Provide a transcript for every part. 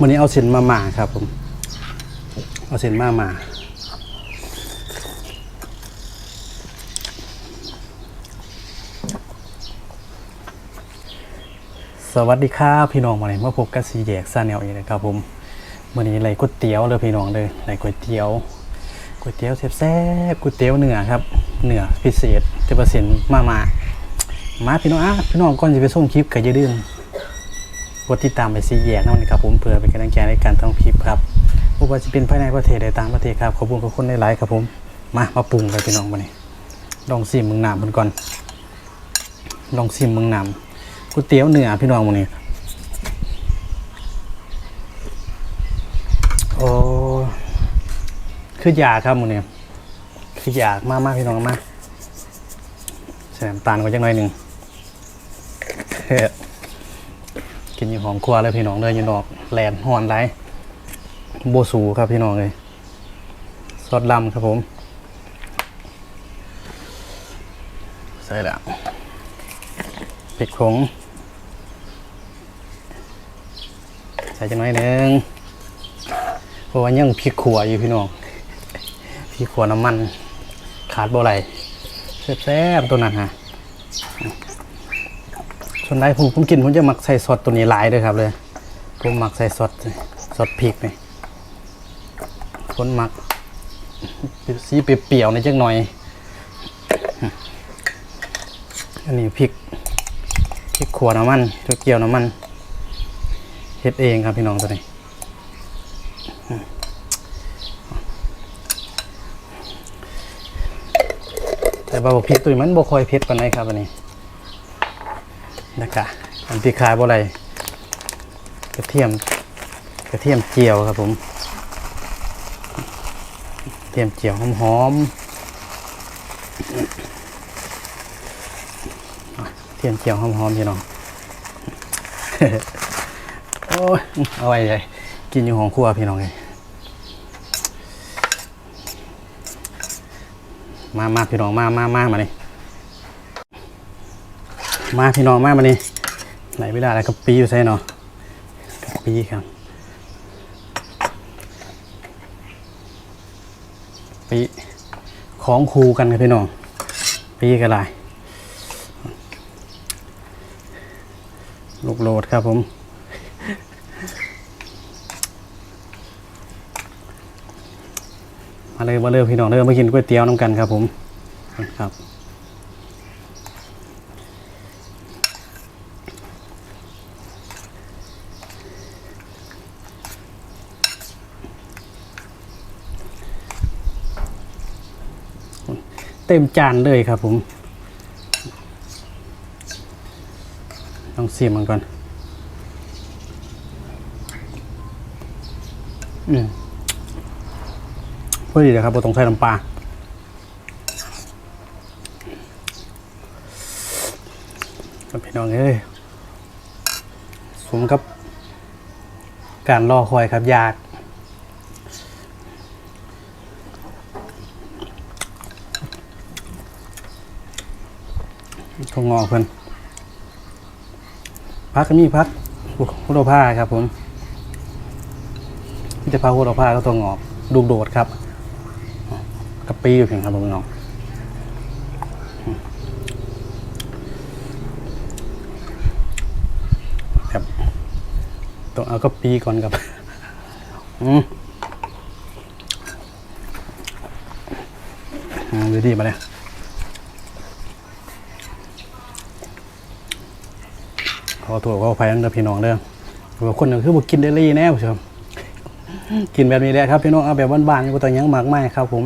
วันนี้เอาเส้นมาม่าครับผม เอาเส้นมาม่าสวัสดีครับพี่น้องมาเลยมาพบกับซีแยกซาแนลอีกนะครับผมวันนี้ไรก๋วยเตี๋ยวเลยพี่น้องเลยไรก๋วยเตี๋ยวก๋วยเตี๋ยวแซ่บๆก๋วยเตี๋ยวเนื้อครับเนื้อพิเศษจะเปอร์เซ็นต์มาม่ามาพี่น้องอะพี่น้องก่อนจะไปส่งคลิปก็อย่าลืม กดติดตามไปซีแยกนั่นนะครับผมเพื่อเป็นกำลังใจในการทำคลิปครับไม่ว่าจะเป็นภายในประเทศใดต่างประเทศครับขอบคุณทุกคนหลายๆครับผมมามาปรุงเลยพี่น้องมาเนี่ลองซิมมึงหน้ำมันก่อน ลองซิมมึงหน้ำก๋วยเตี๋ยวเนื้อพี่น้องมาเนี่โอ้คือยากครับมันเนี่ยคือยากมากมากพี่น้องมากใส่น้ำตาลก็จังหน่อยหนึ่ง กินอยู่หอมครัวเลยพี่น้องเลยอยู่นอกแลนหอนไรโบสูครับพี่น้องเลยซอสดำครับผม ใส่แล้วพริกผงใส่จังน้อยหนึ่งเพราะว่ายังพริกขัวอยู่พี่น้องพริกขัวน้ำมัน ขาดบ่ไหลแซ่บๆตัวนั้นฮะ วนใดผมผมกินผมจะหมักใส่ซอสตัวนี้หลายเลยครับเลยผมหมักใส่ซอสซอสพริกนี่คนหมักสีเปรี้ยวๆในอยจักหน่อย อันนี้พริกพริกขัวน้ำมันพริกเกียวน้ำมันเฮ็ดเองครับพี่น้องตัวนี้แต่ว่าพริกตัวนี้มันบ่ค่อยเผ็ดปานใดครับอันนี้ นะคะอันที่ขายบ่อะไรกระเทียมกระเทียมเจียวครับผมกระเทียมเจียวหอมๆอะกระเทียมเจียวหอมๆพี่น้องโอ้ยเอาไว้เลยกินอยู่ของครัวพี่น้องเลยมามาพี่น้องมามามามานี่ มาพี่น้องมามานี่ไหนเวลาอะไรกะปีอยู่ใช่เนาะกะปีครับ ปีของครูกันครับพี่น้อง ปีกันไรลูกโหลดครับผมมาเลยมาเลยพี่น้องเริ่มมากินก๋วยเตี๋ยวน้ำกันครับผมครับ เต็มจานเลยครับผมลองซียมันก่อน อืมพอดีเลยครับบ่ต้องใส่น้ำปลาครับพี่น้องเอ้ยสมกับการรอคอยครับยาก ก็งอเพิ่นพักก็มีพักโหระพาครับผมที่จะพักโหระพาก็ตัวงอกดูโดดครับกะปิอยู่เพียงครับพี่น้องครับต้องเอากะปิก่อนครับอืมอืมดีดีมาเลย ขอโทษขออภัยนั่นเด้อพี่น้องเด้อว่าคนหนึ่งคือบ่กินเดลี่แน่ผู้ชมกินแบบนี้แหละครับพี่น้องเอาแบบบ้านๆบ่ต้องยังมากมายครับผม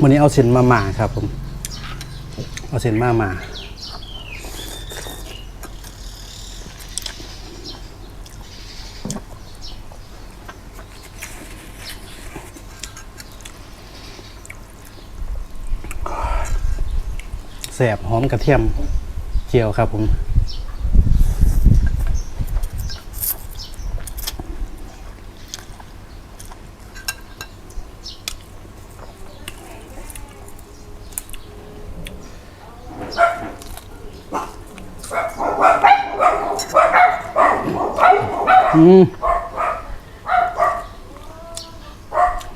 วันนี้เอาเส้นมาหมาครับผม เอาเส้นมาหมา แสบหอมกระเทียมเจียวครับผม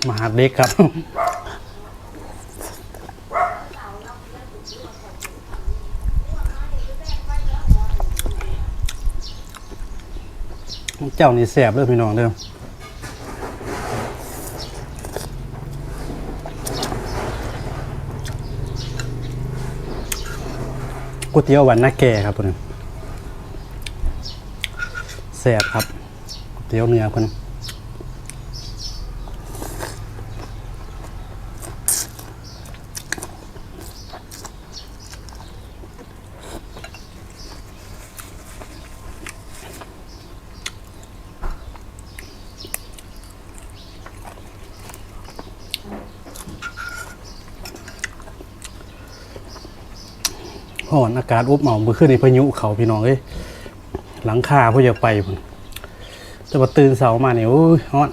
มหาเด็กครับ เจ้านี่แสบเลยพี่น้องเด้อก๋วยเตี๋ยวหวานนาแก่ครับตัวนี้แสบครับก๋วยเตี๋ยวเนื้อคน อ่อนอากาศอุบเหมาเมื่อคืนในพายุเขาพี่น้องเอ้ยหลังคาพวกอจะไปพุ่นแต่ว่าตื่นเสามาเนี่ยโอ้ยฮ้อน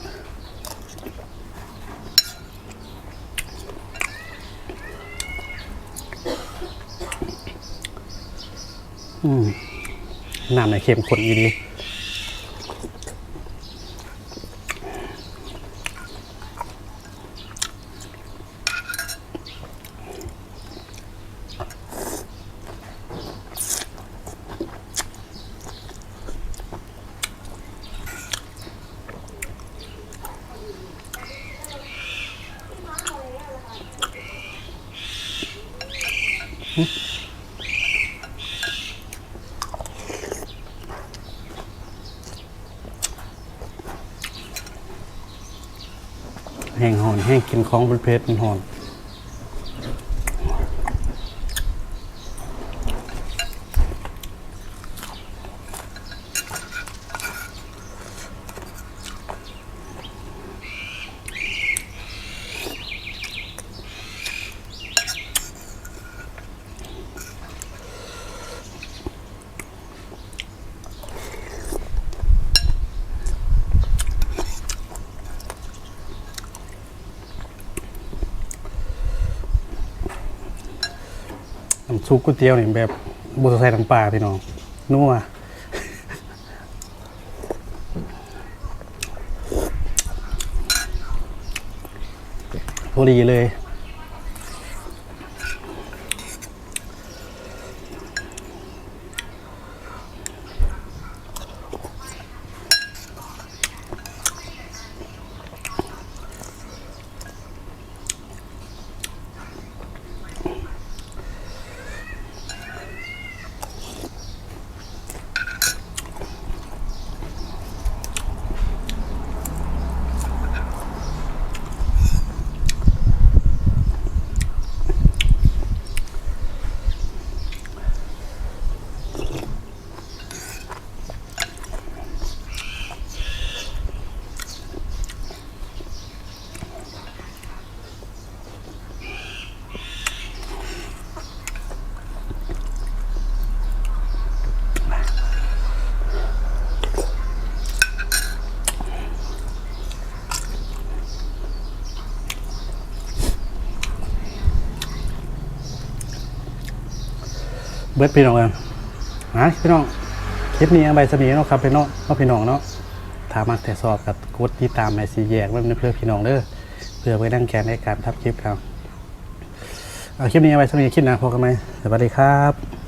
อืมน้ำในเค็มข้นอยู่ดี แห้งหอนแห้งกินของเป็นเพชรมันหอน ซุปก๋วยเตี๋ยวนี่แบบบุษใส่น้ำปลาพี่น้องนัวพอดีเลย เบิดพี่น้องเออนะพี่น้องคลิปนี้เอาใบสมีเนาะครับพี่น้องเนาะพี่น้องเนาะถามมาแต่สอบกับกดที่ตามในสีแยกไว้เพื่อพี่น้องเด้อเพื่อไปนั่งแกนในการทับคลิปครับเอาคลิปนี้เอาใบสมีคลิปหนะพบกันไหมสวัสดีครับ